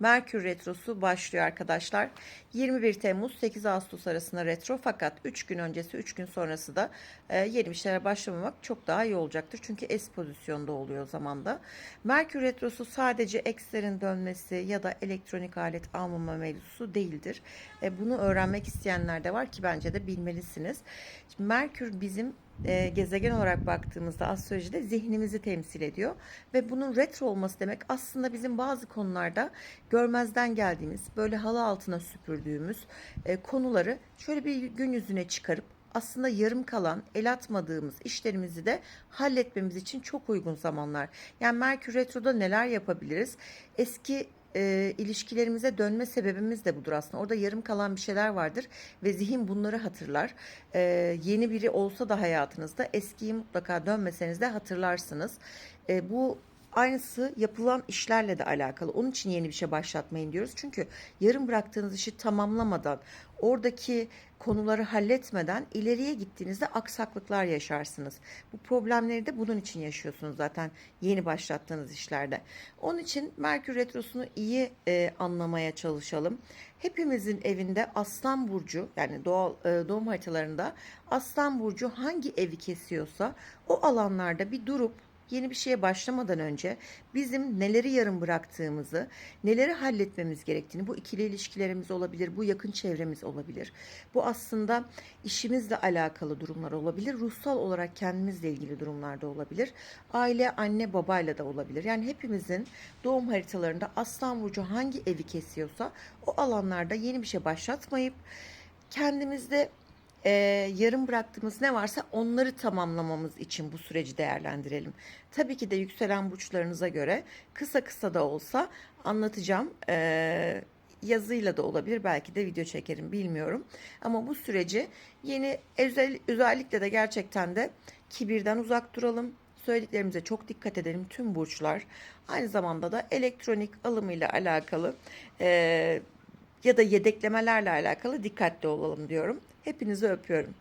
Merkür Retrosu başlıyor arkadaşlar. 21 Temmuz 8 Ağustos arasında retro fakat 3 gün öncesi 3 gün sonrası da e, yeni bir şeylere başlamamak çok daha iyi olacaktır. Çünkü S pozisyonda oluyor o zaman da. Merkür Retrosu sadece ekslerin dönmesi ya da elektronik alet almama mevzusu değildir. E, bunu öğrenmek isteyenler de var ki bence de bilmelisiniz. Şimdi Merkür bizim e, gezegen olarak baktığımızda astrolojide zihnimizi temsil ediyor ve bunun retro olması demek aslında bizim bazı konularda görmezden geldiğimiz böyle halı altına süpürdüğümüz e, konuları şöyle bir gün yüzüne çıkarıp aslında yarım kalan, el atmadığımız işlerimizi de halletmemiz için çok uygun zamanlar. Yani Merkür Retro'da neler yapabiliriz? Eski e, ilişkilerimize dönme sebebimiz de budur aslında. Orada yarım kalan bir şeyler vardır ve zihin bunları hatırlar. E, yeni biri olsa da hayatınızda eskiyi mutlaka dönmeseniz de hatırlarsınız. E, bu Aynısı yapılan işlerle de alakalı. Onun için yeni bir şey başlatmayın diyoruz. Çünkü yarım bıraktığınız işi tamamlamadan, oradaki konuları halletmeden ileriye gittiğinizde aksaklıklar yaşarsınız. Bu problemleri de bunun için yaşıyorsunuz zaten yeni başlattığınız işlerde. Onun için Merkür Retrosu'nu iyi e, anlamaya çalışalım. Hepimizin evinde Aslan Burcu yani doğal e, doğum haritalarında Aslan Burcu hangi evi kesiyorsa o alanlarda bir durup yeni bir şeye başlamadan önce bizim neleri yarım bıraktığımızı, neleri halletmemiz gerektiğini, bu ikili ilişkilerimiz olabilir, bu yakın çevremiz olabilir. Bu aslında işimizle alakalı durumlar olabilir, ruhsal olarak kendimizle ilgili durumlarda olabilir. Aile, anne, babayla da olabilir. Yani hepimizin doğum haritalarında Aslan Burcu hangi evi kesiyorsa o alanlarda yeni bir şey başlatmayıp kendimizde e, yarım bıraktığımız ne varsa onları tamamlamamız için bu süreci değerlendirelim. Tabii ki de yükselen burçlarınıza göre kısa kısa da olsa anlatacağım. E, yazıyla da olabilir belki de video çekerim bilmiyorum. Ama bu süreci yeni özel, özellikle de gerçekten de kibirden uzak duralım. Söylediklerimize çok dikkat edelim tüm burçlar. Aynı zamanda da elektronik alımıyla alakalı e, ya da yedeklemelerle alakalı dikkatli olalım diyorum. Hepinizi öpüyorum.